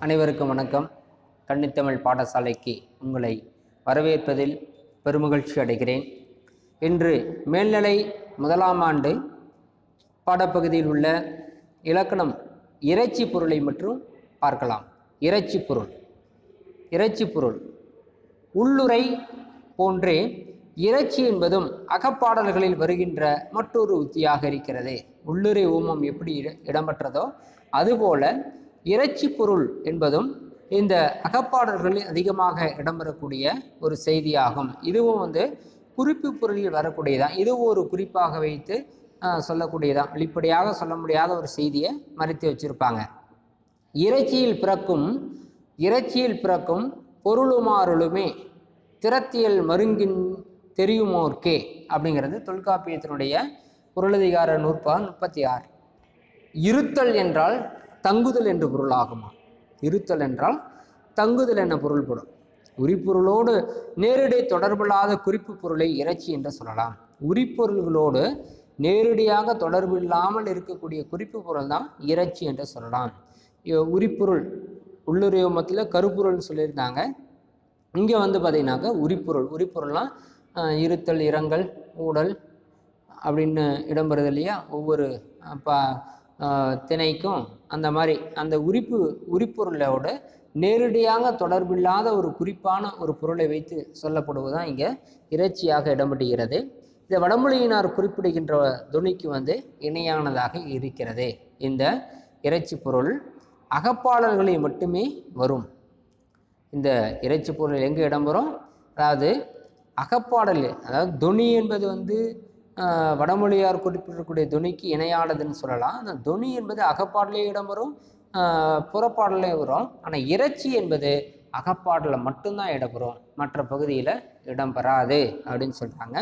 அனைவருக்கும் வணக்கம். கன்னித்தமிழ் பாடசாலைக்கு உங்களை வரவேற்பதில் பெருமகிழ்ச்சி அடைகிறேன். இன்று மேல்நிலை முதலாம் ஆண்டு பாடப்பகுதியில் உள்ள இலக்கணம் இறைச்சி பொருளை மற்றும் பார்க்கலாம். இறைச்சி பொருள். இறைச்சி பொருள். உள்ளுரை போன்றே இறைச்சி என்பதும் அகப்பாடல்களில் வருகின்ற மற்றொரு உத்தியாக இருக்கிறது. உள்ளுரை ஊமம் எப்படி இடம்பெற்றதோ அதுபோல இறைச்சி பொருள் என்பதும் இந்த அகப்பாடல்களில் அதிகமாக இடம்பெறக்கூடிய ஒரு செய்தியாகும். இதுவும் வந்து குறிப்பு பொருளில் வரக்கூடியதான் இதுவும் ஒரு குறிப்பாக வைத்து சொல்லக்கூடியதான் வெளிப்படையாக சொல்ல முடியாத ஒரு செய்தியை மறைத்து வச்சிருப்பாங்க. இறைச்சியில் பிறக்கும் இறைச்சியில் பிறக்கும் பொருளுமாறுளுமே திறத்தியல் மருங்கின் தெரியுமோர்க்கே அப்படிங்கிறது தொல்காப்பியத்தினுடைய பொருளதிகார நூற்பா முப்பத்தி ஆறு. இருத்தல் என்றால் தங்குதல் என்று பொருளாகுமா? இருத்தல் என்றால் தங்குதல் என பொருள்படும் உரிப்பொருளோடு நேரடி தொடர்பில்லாத குறிப்பு பொருளை இறைச்சி என்று சொல்லலாம். உரிப்பொருள்களோடு நேரடியாக தொடர்பு இல்லாமல் இருக்கக்கூடிய குறிப்பு பொருள் தான் இறைச்சி என்று சொல்லலாம். உரிப்பொருள். உள்ளுரியோமத்தில் கருப்பொருள்னு சொல்லியிருந்தாங்க. இங்கே வந்து பார்த்திங்கனாக்கா உரிப்பொருள். உரிப்பொருள்லாம் இருத்தல் இரங்கல் ஊடல் அப்படின்னு இடம்பெறுது இல்லையா? ஒவ்வொரு அஹ், ப திணைக்கும். அந்த மாதிரி அந்த உரிப்பு உரிப்பொருளோட நேரடியாக தொடர்பில்லாத ஒரு குறிப்பான ஒரு பொருளை வைத்து சொல்லப்படுவதுதான் இங்கே இறைச்சியாக இடம்பெறுகிறது. இந்த வடமொழியினார் குறிப்பிடுகின்ற துணிக்கு வந்து இணையானதாக இருக்கிறது. இந்த இறைச்சி பொருள் அகப்பாடல்களில் மட்டுமே வரும். இந்த இறைச்சி பொருள் எங்கே இடம்பெறும்? அதாவது அகப்பாடல் அதாவது துணி என்பது வந்து வடமொழியார் குறிப்பிடக்கூடிய துணிக்கு இணையானதுன்னு சொல்லலாம். அந்த துணி என்பது அகப்பாடலே இடம்பெறும் புறப்பாடலே வரும். ஆனால் இறைச்சி என்பது அகப்பாடலில் மட்டும்தான் இடம்பெறும். மற்ற பகுதியில் இடம்பெறாது அப்படின்னு சொல்கிறாங்க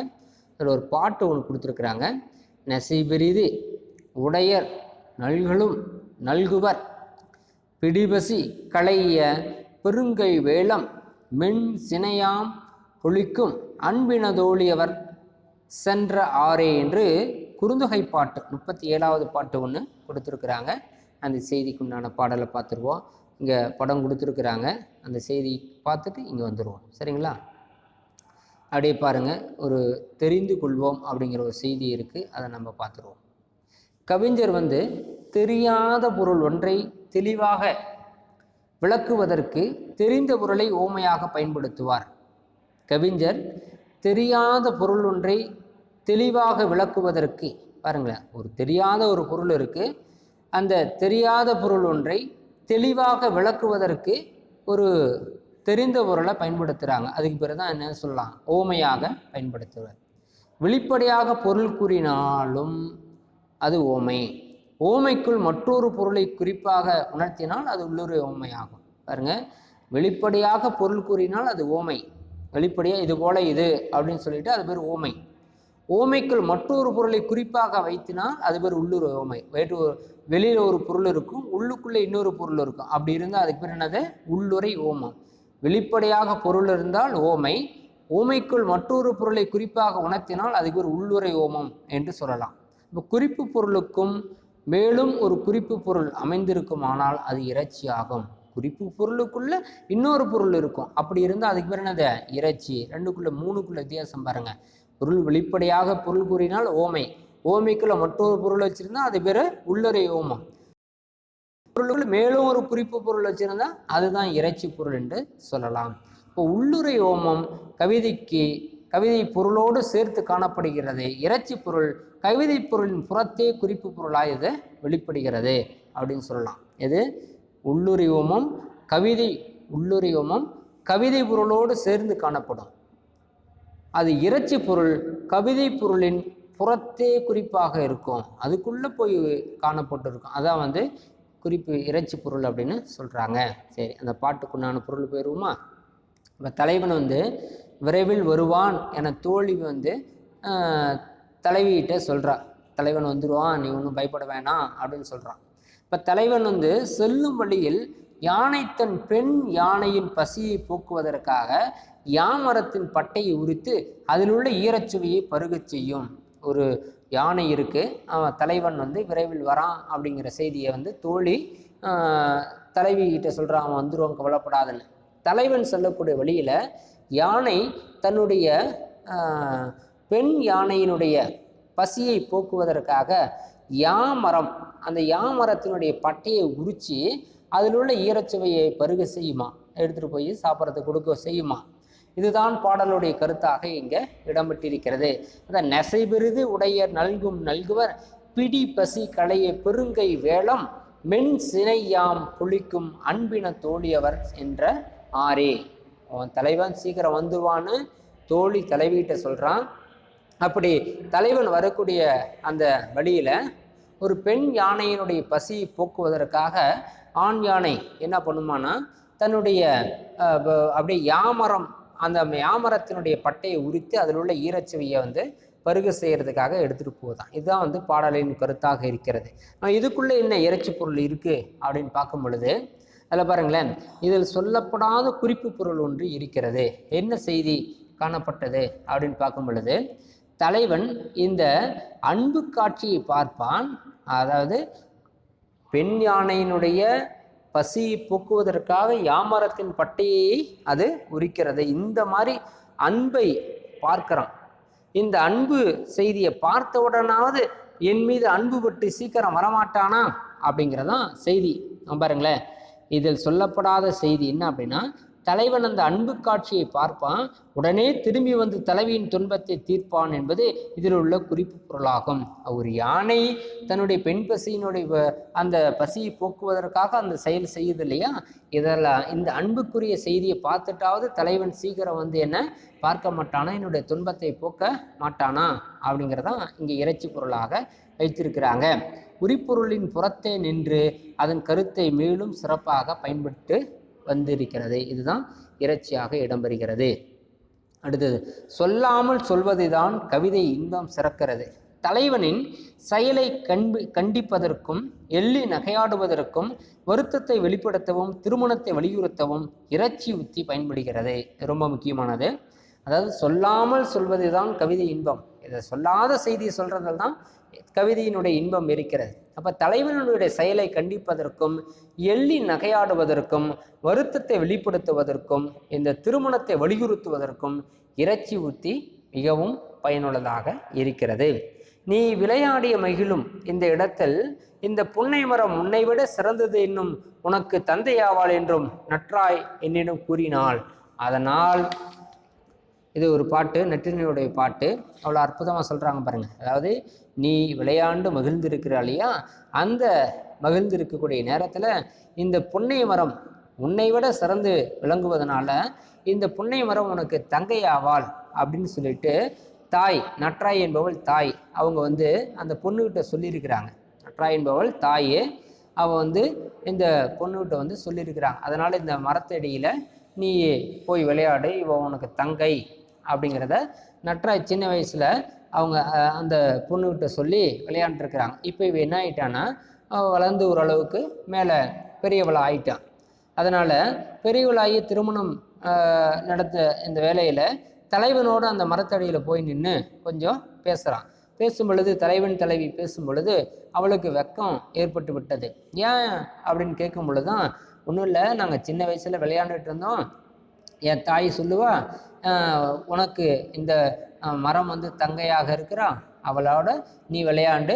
அதில் ஒரு பாட்டு ஒன்று கொடுத்துருக்குறாங்க. நெசைபெரிது உடையர் நல்களும் நல்குவர். பிடிபசி களைய பெருங்கை வேளம். மென் சினையாம் பொழிக்கும் அன்பினதோழியவர். சென்ற ஆரே என்று குறுந்தொகை பாட்டு முப்பத்தி ஏழாவது பாட்டு ஒன்று கொடுத்துருக்குறாங்க. அந்த செய்திக்குண்டான பாடலை பார்த்துருவோம். இங்கே படம் கொடுத்துருக்குறாங்க. அந்த செய்தி பார்த்துட்டு இங்கே வந்துடுவோம் சரிங்களா? அப்படியே பாருங்கள் ஒரு தெரிந்து கொள்வோம் அப்படிங்கிற ஒரு செய்தி இருக்குது அதை நம்ம பார்த்துருவோம். கவிஞர் வந்து தெரியாத பொருள் ஒன்றை தெளிவாக விளக்குவதற்கு தெரிந்த பொருளை ஓமையாக பயன்படுத்துவார். கவிஞர் தெரியாத பொருள் ஒன்றை தெளிவாக விளக்குவதற்கு பாருங்களேன் ஒரு தெரியாத ஒரு பொருள் இருக்குது அந்த தெரியாத பொருள் ஒன்றை தெளிவாக விளக்குவதற்கு ஒரு தெரிந்த பொருளை பயன்படுத்துகிறாங்க அதுக்கு பிறகு தான் என்ன சொல்லலாம்? ஓமையாக பயன்படுத்துவர். வெளிப்படையாக பொருள் கூறினாலும் அது ஓமை. ஓமைக்குள் மற்றொரு பொருளை குறிப்பாக உணர்த்தினால் அது உள்ளுரை ஓமையாகும். பாருங்கள் வெளிப்படையாக பொருள் கூறினால் அது ஓமை. வெளிப்படையாக இது போல இது அப்படின்னு சொல்லிட்டு அது பேர் ஓமை. ஓமைக்குள் மற்றொரு பொருளை குறிப்பாக வைத்தினால் அது பேர் உள்ளூர் ஓமை. வயிற்று வெளியில் ஒரு பொருள் இருக்கும் உள்ளுக்குள்ளே இன்னொரு பொருள் இருக்கும். அப்படி இருந்தால் அதுக்கு பேர் என்னது? உள்ளுரை ஓமம். வெளிப்படையாக பொருள் இருந்தால் ஓமை. ஓமைக்குள் மற்றொரு பொருளை குறிப்பாக உணர்த்தினால் அதுக்கு ஒரு உள்ளுரை ஓமம் என்று சொல்லலாம். இப்போ குறிப்பு பொருளுக்கும் மேலும் ஒரு குறிப்பு பொருள் அமைந்திருக்குமானால் அது இறைச்சி ஆகும் குறிப்பு பொருளுக்குள்ள இன்னொரு பொருள் இருக்கும். அப்படி இருந்தால் அதுக்கு பேர் என்னது? இறைச்சி. ரெண்டுக்குள்ள மூணுக்குள்ள வித்தியாசம் பாருங்க. பொருள் வெளிப்படையாக பொருள் கூறினால் ஓமை. ஓமைக்குள்ள மற்றொரு பொருள் வச்சிருந்தா அது பேர் உள்ளறை ஓமம். பொருளுக்குள்ள மேலும் ஒரு குறிப்பு பொருள் வச்சிருந்தா அதுதான் இறைச்சி பொருள் என்று சொல்லலாம். இப்போ உள்ளுரை ஓமம் கவிதைக்கு கவிதை பொருளோடு சேர்த்து காணப்படுகிறது. இறைச்சி பொருள் கவிதை பொருளின் புறத்தே குறிப்பு பொருளாக இது வெளிப்படுகிறது அப்படின்னு சொல்லலாம். இது உள்ளுரிவமும் கவிதை உள்ளுரிவமும் கவிதை பொருளோடு சேர்ந்து காணப்படும். அது இறைச்சி பொருள் கவிதை பொருளின் புறத்தே குறிப்பாக இருக்கும். அதுக்குள்ளே போய் காணப்பட்டிருக்கும். அதான் வந்து குறிப்பு இறைச்சி பொருள் அப்படின்னு சொல்கிறாங்க சரி அந்த பாட்டுக்குண்டான பொருள் போயிடுவோமா? இப்போ தலைவன் வந்து விரைவில் வருவான் என தோழி வந்து தலைவியிட்ட சொல்கிறா தலைவன் வந்துடுவான் நீ ஒன்றும் பயப்பட வேணாம் அப்படின்னு சொல்கிறான் இப்போ தலைவன் வந்து செல்லும் வழியில் யானை தன் பெண் யானையின் பசியை போக்குவதற்காக யாமரத்தின் பட்டையை உரித்து அதில் உள்ள ஈரச்சுவையை பருகச் செய்யும். ஒரு யானை இருக்குது அவன் தலைவன் வந்து விரைவில் வரான் அப்படிங்கிற செய்தியை வந்து தோழி தலைவி கிட்ட சொல்கிறான் அவன் வந்துருவான் கவலைப்படாதுன்னு. தலைவன் சொல்லக்கூடிய வழியில் யானை தன்னுடைய பெண் யானையினுடைய பசியை போக்குவதற்காக யாமரம் அந்த யாமரத்தினுடைய பட்டையை உரித்து அதில் உள்ள ஈரச்சுவையை பருக செய்யுமா? எடுத்துகிட்டு போய் சாப்பிட்றதுக்கு கொடுக்க செய்யுமா? இதுதான் பாடலுடைய கருத்தாக இங்கே இடம்பெற்றிருக்கிறது. அந்த நெசை பெரிது உடையர் நல்கும் நல்குவர் பிடி பசி களைய பெருங்கை வேளம் மென் சினையாம் புளிக்கும் அன்பின தோழியவர் என்ற ஆரே அவன் தலைவன் சீக்கிரம் வந்துருவான்னு தோழி தலைவிகிட்ட சொல்கிறான் அப்படி தலைவன் வரக்கூடிய அந்த வழியில் ஒரு பெண் யானையினுடைய பசியை போக்குவதற்காக ஆண் யானை என்ன பண்ணுமானா தன்னுடைய அப்படியே யாமரம் அந்த யாமரத்தினுடைய பட்டையை உரித்து அதில் உள்ள ஈரச்சுவையை வந்து பருக செய்கிறதுக்காக எடுத்துகிட்டு போதான் இதுதான் வந்து பாடலின் கருத்தாக இருக்கிறது. நான் இதுக்குள்ளே என்ன இறைச்சி பொருள் இருக்குது அப்படின்னு பார்க்கும் பொழுது அதில் பாருங்களேன் இதில் சொல்லப்படாத குறிப்பு பொருள் ஒன்று இருக்கிறது. என்ன செய்தி காணப்பட்டது அப்படின்னு பார்க்கும் பொழுது தலைவன் இந்த அன்பு காட்சியை பார்ப்பான் அதாவது பெண் யானையினுடைய பசியை போக்குவதற்காக யாமரத்தின் பட்டையை அது உரிக்கிறது. இந்த மாதிரி அன்பை பார்க்கிறான். இந்த அன்பு செய்தியை பார்த்தவுடனாவது என் மீது அன்பு பற்றி சீக்கிரம் வரமாட்டானா அப்படிங்கிறதான் செய்தி. பாருங்களேன். இதில் சொல்லப்படாத செய்தி என்ன அப்படின்னா தலைவன் அந்த அன்பு காட்சியை பார்ப்பான் உடனே திரும்பி வந்து தலைவியின் துன்பத்தை தீர்ப்பான் என்பது இதில் உள்ள குறிப்பு பொருளாகும். ஒரு யானை தன்னுடைய பெண் பசியினுடைய அந்த பசியை போக்குவதற்காக அந்த செயல் செய்யுது இல்லையா? இதெல்லாம் இந்த அன்புக்குரிய செய்தியை பார்த்துட்டாவது தலைவன் சீக்கிரம் வந்து என்ன பார்க்க மாட்டானா? என்னுடைய துன்பத்தை போக்க மாட்டானா? அப்படிங்கிறதான் இங்கே இறைச்சி பொருளாக வைத்திருக்கிறாங்க. உரிப்பொருளின் புறத்தே நின்று அதன் கருத்தை மேலும் சிறப்பாக பயன்பட்டு வந்திருக்கிறது. இதுதான் இறைச்சியாக இடம்பெறுகிறது. அடுத்தது சொல்லாமல் சொல்வதுதான் கவிதை இன்பம் சிறக்கிறது. தலைவனின் செயலை கண்பி கண்டிப்பதற்கும் எள்ளி நகையாடுவதற்கும் வருத்தத்தை வெளிப்படுத்தவும் திருமணத்தை வலியுறுத்தவும் இறைச்சி உத்தி பயன்படுகிறது. ரொம்ப முக்கியமானது. அதாவது சொல்லாமல் சொல்வது தான் கவிதை இன்பம். இதை சொல்லாத செய்தியை சொல்கிறதில் தான் கவிதையினுடைய இன்பம் இருக்கிறது. அப்போ தலைவனுடைய செயலை கண்டிப்பதற்கும் எள்ளி நகையாடுவதற்கும் வருத்தத்தை வெளிப்படுத்துவதற்கும் இந்த திருமணத்தை வலியுறுத்துவதற்கும் இறைச்சி ஊத்தி மிகவும் பயனுள்ளதாக இருக்கிறது. நீ விளையாடிய மகிழும் இந்த இடத்தில் இந்த புன்னை மரம் உன்னை விட சிறந்தது என்னும் உனக்கு தந்தையாவாள் என்றும் நற்றாய் என்னிடம் கூறினாள். அதனால் இது ஒரு பாட்டு நற்றினையுடைய பாட்டு. அவ்வளோ அற்புதமாக சொல்கிறாங்க பாருங்க. அதாவது நீ விளையாண்டு மகிழ்ந்திருக்கிறாளியா? அந்த மகிழ்ந்திருக்கக்கூடிய நேரத்தில் இந்த புன்னை மரம் உன்னை விட சிறந்து விளங்குவதனால இந்த புன்னை மரம் உனக்கு தங்கை ஆவாள் அப்படின்னு சொல்லிட்டு தாய் நட்ராய் என்பவள் தாய் அவங்க வந்து அந்த பொண்ணுகிட்ட சொல்லியிருக்கிறாங்க. நட்ராய் என்பவள் தாயே அவள் வந்து இந்த பொண்ணுகிட்ட வந்து சொல்லியிருக்கிறாங்க. அதனால் இந்த மரத்தடியில் நீ போய் விளையாடு இவன் உனக்கு தங்கை. அப்படிங்கிறத நட்ராஜ் சின்ன வயசில் அவங்க அந்த பொண்ணுக்கிட்ட சொல்லி விளையாண்டுருக்குறாங்க. இப்போ இவ என்ன ஆயிட்டான்னா வளர்ந்து ஓரளவுக்கு மேலே பெரியவளாக ஆயிட்டான் அதனால் பெரியவளாகி திருமணம் நடத்த இந்த வேலையில் தலைவனோடு அந்த மரத்தடியில் போய் நின்று கொஞ்சம் பேசுகிறான் பேசும் பொழுது தலைவன் தலைவி பேசும் பொழுது அவளுக்கு வெக்கம் ஏற்பட்டு விட்டது. ஏன் அப்படின்னு கேட்கும் பொழுது தான் ஒன்றும் இல்லை நாங்கள் சின்ன வயசில் விளையாண்டுட்டு இருந்தோம். என் தாய் சொல்லுவா உனக்கு இந்த மரம் வந்து தங்கையாக இருக்கிறா? அவளோட நீ விளையாண்டு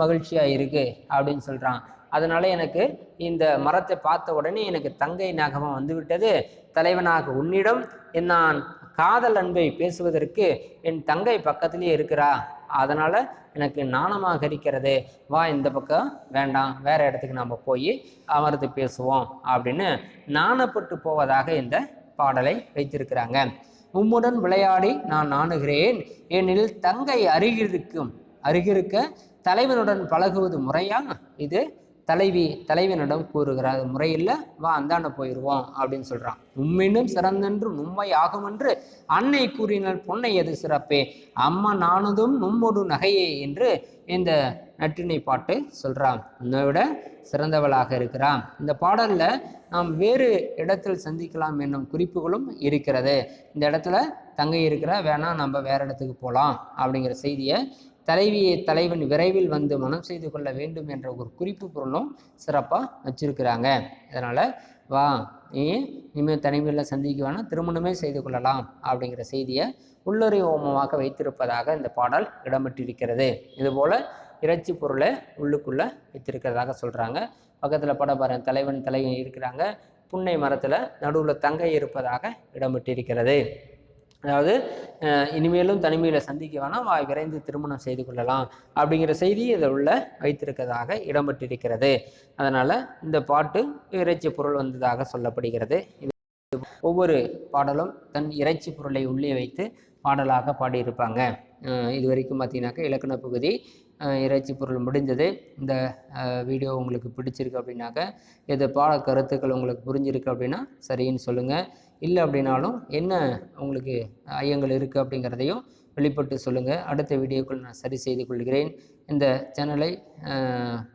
மகிழ்ச்சியாக இருக்கு அப்படின்னு சொல்கிறான் அதனால் எனக்கு இந்த மரத்தை பார்த்த உடனே எனக்கு தங்கை நாகமாக வந்துவிட்டது தலைவனாக உன்னிடம் என் நான் காதல் அன்பை பேசுவதற்கு என் தங்கை பக்கத்திலேயே இருக்கிறா. அதனால் எனக்கு நாணமாக இருக்கிறது. வா இந்த பக்கம். வேண்டாம் வேறு இடத்துக்கு நம்ம போய் அமர்ந்து பேசுவோம் அப்படின்னு நாணப்பட்டு போவதாக இந்த பாடலை வைத்திருக்கிறாங்க. உம்முடன் விளையாடி நான் நாணுகிறேன். ஏனெனில் தங்கை அருகிருக்கும் அருகிருக்க தலைவனுடன் பழகுவது முறையா? இது தலைவி தலைவனிடம் கூறுகிறார். முறையில் வா அந்தாண்ட போயிடுவோம் அப்படின்னு சொல்றான். உம்மினும் சிறந்தென்று நும்மை ஆகுமென்று அன்னை கூறினால் பொன்னை எது சிறப்பே. அம்மா நானுதும் நும்மொடு நகையே என்று இந்த நற்றினை பாட்டு சொல்கிறான் உன்னை விட சிறந்தவளாக இருக்கிறான். இந்த பாடலில் நாம் வேறு இடத்தில் சந்திக்கலாம் என்னும் குறிப்புகளும் இருக்கிறது. இந்த இடத்துல தங்கை இருக்கிற வேணா நம்ம வேற இடத்துக்கு போகலாம் அப்படிங்கிற செய்தியை தலைவியை தலைவன் விரைவில் வந்து மனம் செய்து கொள்ள வேண்டும் என்ற ஒரு குறிப்பு பொருளும் சிறப்பாக வச்சிருக்கிறாங்க. இதனால் வா நீ இனிமேல் தனிமையில் சந்திக்க வேணாம் திருமணமே செய்து கொள்ளலாம் அப்படிங்கிற செய்தியை உள்ளுரை ஓமமாக வைத்திருப்பதாக இந்த பாடல் இடம்பெற்றிருக்கிறது. இதுபோல் இறைச்சி பொருளை உள்ளுக்குள்ளே வைத்திருக்கிறதாக சொல்கிறாங்க பக்கத்தில் படம் பாருங்க தலைவன் தலைவன் இருக்கிறாங்க. புன்னை மரத்தில் நடுவில் தங்கை இருப்பதாக இடம்பெற்றிருக்கிறது. அதாவது இனிமேலும் தனிமையில் சந்திக்க வேணாம் வா விரைந்து திருமணம் செய்து கொள்ளலாம் அப்படிங்கிற செய்தி இதில் உள்ள வைத்திருக்கிறதாக இடம்பெற்றிருக்கிறது. அதனால் இந்த பாட்டு இறைச்சி பொருள் வந்ததாக சொல்லப்படுகிறது. இது ஒவ்வொரு பாடலும் தன் இறைச்சி பொருளை உள்ளே வைத்து பாடலாக பாடியிருப்பாங்க. இது வரைக்கும் பார்த்தீங்கன்னாக்கா இலக்கண பகுதி இறைச்சி பொருள் முடிஞ்சது. இந்த வீடியோ உங்களுக்கு பிடிச்சிருக்கு அப்படின்னாக்க இது பாட கருத்துக்கள் உங்களுக்கு புரிஞ்சிருக்கு அப்படின்னா சரின்னு சொல்லுங்கள் இல்லை அப்படின்னாலும் என்ன உங்களுக்கு ஐயங்கள் இருக்குது அப்படிங்கிறதையும் வெளிப்பட்டு சொல்லுங்கள் அடுத்த வீடியோக்குள் நான் சரி செய்து கொள்கிறேன். இந்த சேனலை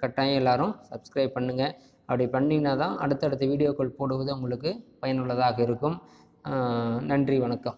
கட்டாயம் எல்லாரும் சப்ஸ்கிரைப் பண்ணுங்கள் அப்படி பண்ணிங்கன்னா தான் அடுத்தடுத்த வீடியோக்கள் போடுவது உங்களுக்கு பயனுள்ளதாக இருக்கும். நன்றி வணக்கம்.